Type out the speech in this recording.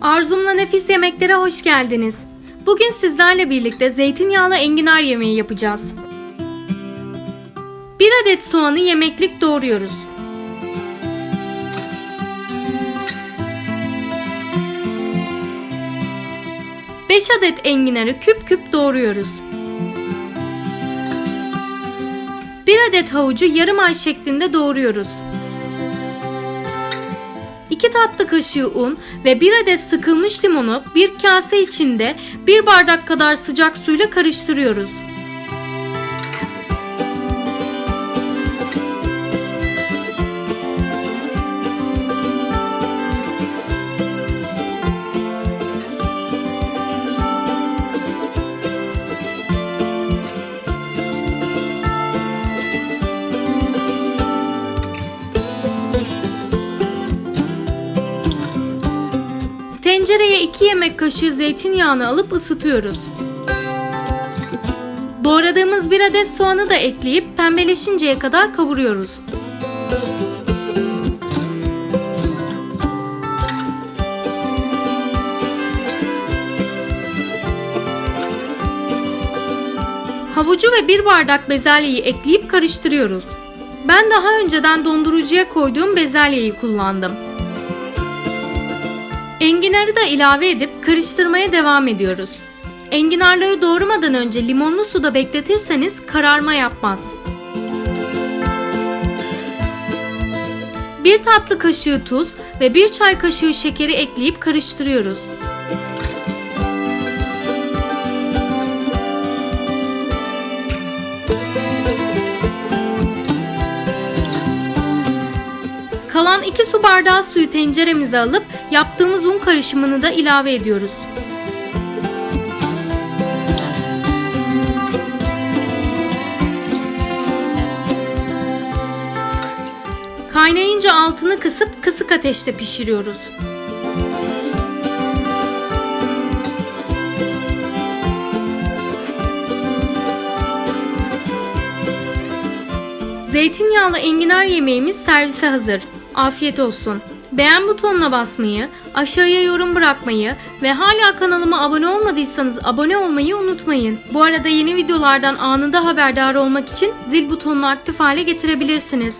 Arzumla Nefis Yemeklere hoş geldiniz. Bugün sizlerle birlikte zeytinyağlı enginar yemeği yapacağız. Bir adet soğanı yemeklik doğruyoruz. Beş adet enginarı küp küp doğruyoruz. Bir adet havucu yarım ay şeklinde doğruyoruz. 2 tatlı kaşığı un ve 1 adet sıkılmış limonu bir kase içinde 1 bardak kadar sıcak suyla karıştırıyoruz. Tencereye 2 yemek kaşığı zeytinyağını alıp ısıtıyoruz. Doğradığımız bir adet soğanı da ekleyip pembeleşinceye kadar kavuruyoruz. Havucu ve bir bardak bezelyeyi ekleyip karıştırıyoruz. Ben daha önceden dondurucuya koyduğum bezelyeyi kullandım. Enginarı da ilave edip karıştırmaya devam ediyoruz. Enginarları doğramadan önce limonlu suda bekletirseniz kararma yapmaz. Bir tatlı kaşığı tuz ve bir çay kaşığı şekeri ekleyip karıştırıyoruz. Kalan 2 su bardağı suyu tenceremize alıp yaptığımız un karışımını da ilave ediyoruz. Kaynayınca altını kısıp kısık ateşte pişiriyoruz. Zeytinyağlı enginar yemeğimiz servise hazır. Afiyet olsun. Beğen butonuna basmayı, aşağıya yorum bırakmayı ve hala kanalıma abone olmadıysanız abone olmayı unutmayın. Bu arada yeni videolardan anında haberdar olmak için zil butonunu aktif hale getirebilirsiniz.